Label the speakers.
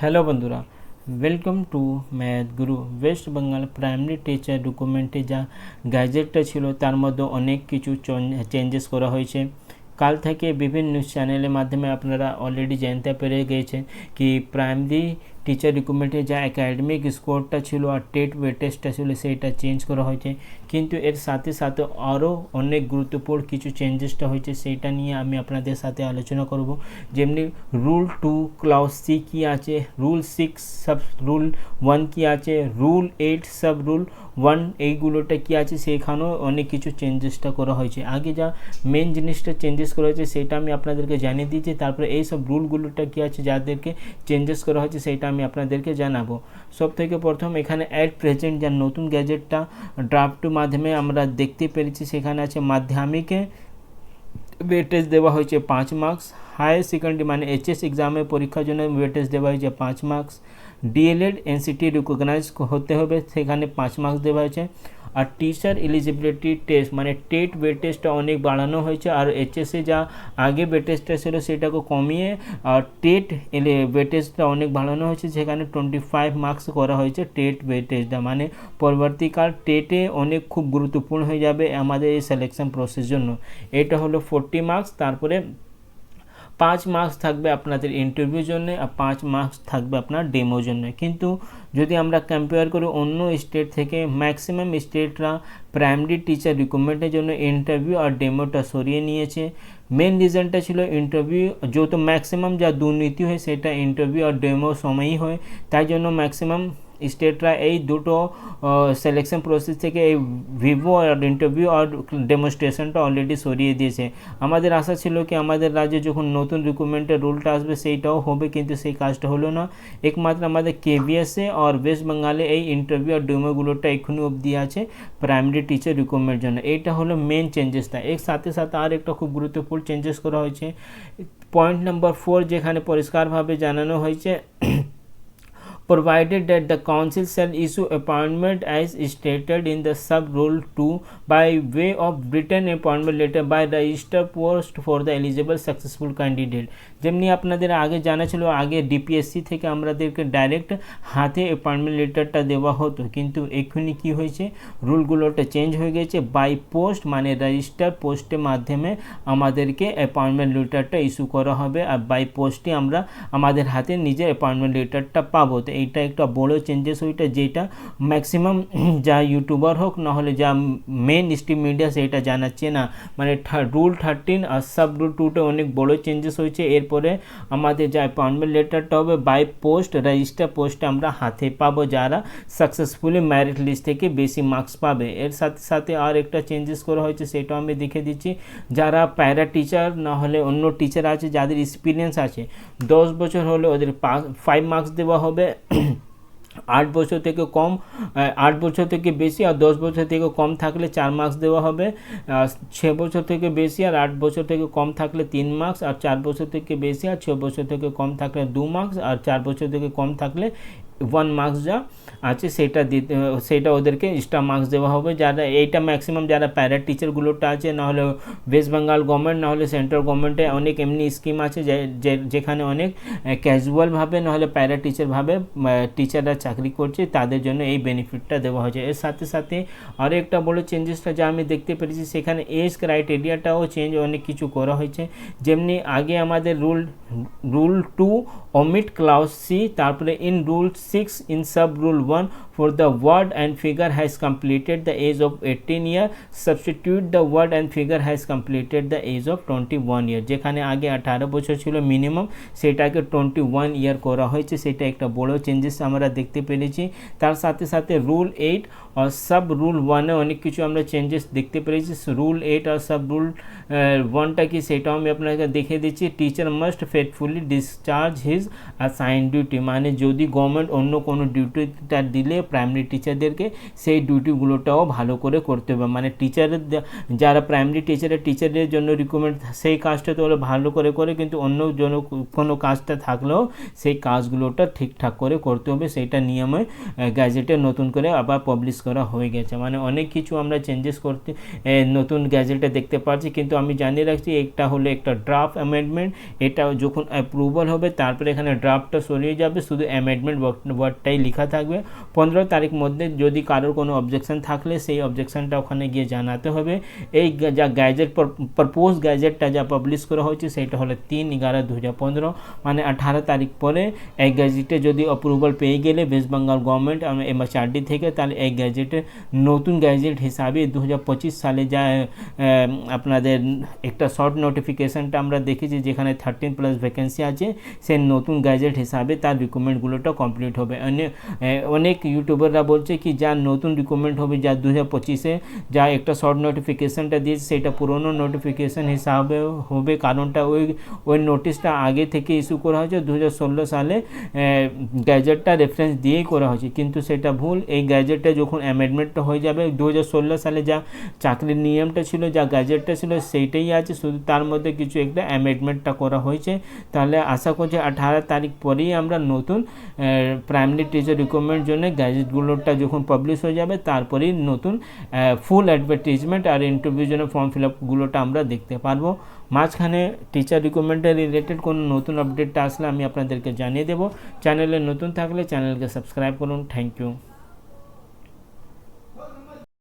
Speaker 1: Hello বন্ধুরা welcome to math guru West Bengal primary teacher ডকুমেন্টে যা গ্যাজেটটা ছিল, তার মধ্যে অনেক কিছু চেঞ্জেস করা হয়েছে। কাল থেকে বিভিন্ন নিউজ চ্যানেলের মাধ্যমে আপনারা অলরেডি জানতে পেরে গিয়েছেন কি প্রাইমারি টিচার রিক্রুটমেন্টে যা একাডেমিক স্কোরটা ছিল আর টেট ওয়েটেজটা ছিল সেইটা চেঞ্জ করা হয়েছে। কিন্তু এর সাথে সাথে আরও অনেক গুরুত্বপূর্ণ কিছু চেঞ্জেসটা হয়েছে সেইটা নিয়ে আমি আপনাদের সাথে আলোচনা করব। যেমনি রুল টু ক্লাউস সি কী আছে rule six sub rule one কী আছে rule eight sub rule one এইগুলোটা কী আছে সেখানেও অনেক কিছু চেঞ্জেসটা করা হয়েছে। আগে যা মেন জিনিসটা চেঞ্জেস করা হয়েছে সেটা আমি আপনাদেরকে জানিয়ে দিয়েছি। তারপরে এই সব রুলগুলোটা কী আছে যাদেরকে চেঞ্জেস করা হয়েছে সেটা আমি আপনাদেরকে জানাব। সব থেকে প্রথম এখানে অ্যাট প্রেজেন্ট যা নতুন গ্যাজেটটা ড্রাফট মাধ্যমে আমরা দেখতে পেরেছি, সেখানে আছে মাধ্যমিকে ওয়েটেজ দেওয়া হয়েছে পাঁচ মার্কস হায়ার সেকেন্ডারি মানে এইচএস এক্সামের পরীক্ষার জন্য ওয়েটেজ দেওয়া হয়েছে পাঁচ মার্কস। ডিএলএড, এনসিটি রিকগনাইজ হতে হবে, সেখানে পাঁচ মার্কস দেওয়া হয়েছে। আর টিচার এলিজিবিলিটি টেস্ট মানে টেট ওয়েটেজটা অনেক বাড়ানো হয়েছে, আর এইচএসে যা আগে ওয়েটেজটা ছিল সেটাকে কমিয়ে, আর টেট ওয়েটেজটা অনেক বাড়ানো হয়েছে, সেখানে টোয়েন্টি ফাইভ মার্কস করা হয়েছে টেট ওয়েটেজটা মানে পরবর্তীকাল টেটে অনেক খুব গুরুত্বপূর্ণ হয়ে যাবে আমাদের এই সিলেকশন প্রসেস জন্য। এটা হলো ফোরটি মার্কস, তারপরে পাঁচ মার্কস থাকবে আপনাদের ইন্টারভিউর জন্য আর পাঁচ মার্কস থাকবে আপনার ডেমোর জন্য। কিন্তু যদি আমরা কম্পেয়ার করি অন্য স্টেট থেকে ম্যাক্সিমাম স্টেটরা প্রাইমারি টিচার রিক্রুটমেন্টের জন্য ইন্টারভিউ আর ডেমোটা সরিয়ে নিয়েছে। মেন রিজনটা ছিল ইন্টারভিউ যত ম্যাক্সিমাম যা দুর্নীতি হয় সেটা ইন্টারভিউ আর ডেমো সময়ই হয়। তাই জন্য ম্যাক্সিমাম স্টেটরা এই দুটো সিলেকশন প্রসেস থেকে এই ভিভো আর ইন্টারভিউ আর ডেমনস্ট্রেশনটা অলরেডি সরিয়ে দিয়েছে। আমাদের আশা ছিল কি, আমাদের রাজ্যে যখন নতুন রিক্রুটমেন্টের রুলটা আসবে, সেইটাও হবে, কিন্তু সেই কাজটা হলো না। একমাত্র আমাদের কেভিএসে আর ওয়েস্ট বেঙ্গলে এই ইন্টারভিউ আর ডেমোগুলোটা এক্ষুনি অবধি আছে প্রাইমারি টিচার রিক্রুটমেন্টের জন্য। এইটা হলো মেন চেঞ্জেসটা এর সাথে সাথে আর একটা খুব গুরুত্বপূর্ণ চেঞ্জেস করা হয়েছে। পয়েন্ট নাম্বার ফোর যেখানে পরিষ্কারভাবে জানানো হয়েছে provided that the council shall issue appointment as stated in the sub rule 2 by way of written appointment letter by register post for the eligible successful candidate. যেমনি আপনাদের আগে জানা ছিল, আগে ডিপিএসসি থেকে আমাদেরকে ডাইরেক্ট হাতে অ্যাপয়েন্টমেন্ট লেটারটা দেওয়া হতো। কিন্তু এক্ষুনি কি হয়েছে? রুলগুলোটা চেঞ্জ হয়ে গেছে। বাই পোস্ট মানে রেজিস্টার পোস্টের মাধ্যমে আমাদেরকে অ্যাপয়েন্টমেন্ট লেটারটা ইস্যু করা হবে। আর বাই পোস্টে আমরা আমাদের হাতে নিজে অ্যাপয়েন্টমেন্ট লেটারটা পাবো। তো এইটা একটা বড় চেঞ্জেস ওইটা যেটা ম্যাক্সিমাম যা ইউটিউবার হোক, নাহলে যা মেন স্ট্রিম মিডিয়া সেটা জানাচ্ছে না। মানে রুল থার্টিন আর সাব রুল টুতে অনেক বড় চেঞ্জেস হয়েছে। এরপরে আমাদের যা অ্যাপয়েন্টমেন্ট লেটারটা হবে বাই পোস্ট রেজিস্টার পোস্টে আমরা হাতে পাবো যারা সাকসেসফুলি ম্যারিট লিস্ট থেকে বেশি মার্কস পাবে। এর সাথে সাথে আর একটা চেঞ্জেস করা হয়েছে, সেটাও আমি দেখে দিচ্ছি। যারা প্যারা টিচার না হলে অন্য টিচার আছে, যাদের এক্সপিরিয়েন্স আছে, দশ বছর হলে ওদের ফাইভ মার্কস দেওয়া হবে। আট বছর থেকে কম আট বছর থেকে বেশি আর দশ বছর থেকে কম থাকলে চার মার্কস দেওয়া হবে। ছ বছর থেকে বেশি আর আট বছর থেকে কম থাকলে তিন মার্কস আর চার বছর থেকে বেশি আর ছ বছর থেকে কম থাকলে দু মার্কস আর চার বছর থেকে কম থাকলে ওয়ান মার্কস যা আছে, সেটা দিতে, সেটা ওদেরকে এক্সট্রা মার্কস দেওয়া হবে। যারা, এইটা ম্যাক্সিমাম যারা প্যারা টিচারগুলোটা আছে, নাহলে ওয়েস্ট বেঙ্গল গভর্নমেন্ট নাহলে সেন্ট্রাল গভর্নমেন্টে অনেক এমনি স্কিম আছে যেখানে অনেক ক্যাজুয়ালভাবে নাহলে প্যারা টিচারভাবে টিচাররা চাকরি করছে, তাদের জন্য এই বেনিফিটটা দেওয়া হয়েছে। এর সাথে সাথে আরও একটা বড় চেঞ্জেসটা যা আমি দেখতে পেরেছি, সেখানে এজ ক্রাইটেরিয়াটাও চেঞ্জ অনেক কিছু করা হয়েছে। যেমনি আগে আমাদের rule rule two omit clause C, তারপরে in rule 6 in sub rule 1 for the word and figure has completed the age of 18 year. Substitute the word and figure has completed the age of 21 year. যেখানে আগে আঠারো বছর ছিল minimum সেটাকে twenty one year করা হয়েছে। সেটা একটা বড় চেঞ্জেস আমরা দেখতে পেরেছি। তার সাথে সাথে রুল এইট আর সাব রুল ওয়ানে অনেক কিছু আমরা চেঞ্জেস দেখতে পেরেছি। রুল এইট আর সাব রুল ওয়ানটা কি সেটাও আমি আপনাকে দেখে দিচ্ছি। Teacher must faithfully discharge his assign duty মানে যদি গভর্নমেন্ট অন্য কোনো ডিউটিটা দিলে প্রাইমারি টিচারদেরকে সেই ডিউটিগুলোটাও ভালো করে করতে হবে। মানে টিচারের যারা প্রাইমারি টিচারের টিচারের জন্য রিকমেন্ড সেই কাজটা তো ভালো করে করে কিন্তু অন্য জন্য কোনো কাজটা থাকলেও সেই কাজগুলোটা ঠিকঠাক করে করতে হবে। সেইটা নিয়মে গ্যাজেটে নতুন করে আবার পাবলিশ করা হয়ে গেছে। মানে অনেক কিছু আমরা চেঞ্জেস করতে নতুন গ্যাজেটে দেখতে পাচ্ছি। কিন্তু আমি জানিয়ে রাখছি, একটা হলো একটা ড্রাফট অ্যামেন্ডমেন্ট এটা যখন অ্যাপ্রুভাল হবে, তারপরে এখানে ড্রাফটটা সরিয়ে যাবে। শুধু অ্যামেন্ডমেন্ট ওয়ার্ডটাই লেখা থাকবে। পনেরো তারিখ মধ্যে যদি কারোর কোনো অবজেকশন থাকলে সেই অবজেকশনটা ওখানে গিয়ে জানাতে হবে। এই যা গ্যাজেট প্রপোজ গ্যাজেটটা যা পাবলিশ করা হয়েছে সেটা হলো তিন এগারো দু হাজার পনেরো। মানে আঠারো তারিখ পরে এই গ্যাজেটে যদি অ্যাপ্রুভাল পেয়ে গেলে ওয়েস্ট বেঙ্গল গভর্নমেন্ট এমএচআরডি থেকে তাহলে এই গ্যাজেটে নতুন গ্যাজেট হিসাবে দু হাজার পঁচিশ সালে যা আপনাদের একটা শর্ট নোটিফিকেশনটা আমরা দেখেছি যেখানে থার্টিন প্লাস ভ্যাকেন্সি আছে। সেই নতুন গ্যাজেট হিসাবে তার রিকমেন্ডগুলোটা কমপ্লিট হবে। অনেক অনেক ইউটিউবাররা বলছে কি, যা নতুন রিকমেন্ড হবে যা দু হাজার পঁচিশে, যা একটা শর্ট নোটিফিকেশনটা দিয়েছে, সেটা পুরনো নোটিফিকেশন হিসাবে হবে। কারণটা ওই ওই নোটিশটা আগে থেকে ইস্যু করা হয়েছে দু হাজার ষোলো সালে গ্যাজেটটা রেফারেন্স দিয়েই করা হয়েছে। কিন্তু সেটা ভুল, এই গ্যাজেটটা যখন অ্যামেন্ডমেন্টটা হয়ে যাবে দু হাজার ষোলো সালে যা চাকরির নিয়মটা ছিল, যা গ্যাজেটটা ছিল, সেইটাই আছে। শুধু তার মধ্যে কিছু একটা অ্যামেন্ডমেন্টটা করা হয়েছে। তাহলে আশা করছি আঠারো তারিখ পরেই আমরা নতুন প্রাইমারি টিচার রিক্রুটমেন্ট জন্য গ্যাজেটগুলোটা যখন পাবলিশ হয়ে যাবে, তারপরেই নতুন ফুল অ্যাডভার্টিজমেন্ট আর ইন্টারভিউ জন্য ফর্ম ফিল আপগুলোটা আমরা দেখতে পারব। মাঝখানে টিচার রিক্রুটমেন্টের রিলেটেড কোনো নতুন আপডেটটা আসলে আমি আপনাদেরকে জানিয়ে দেবো। চ্যানেলে নতুন থাকলে চ্যানেলকে সাবস্ক্রাইব করুন। Thank you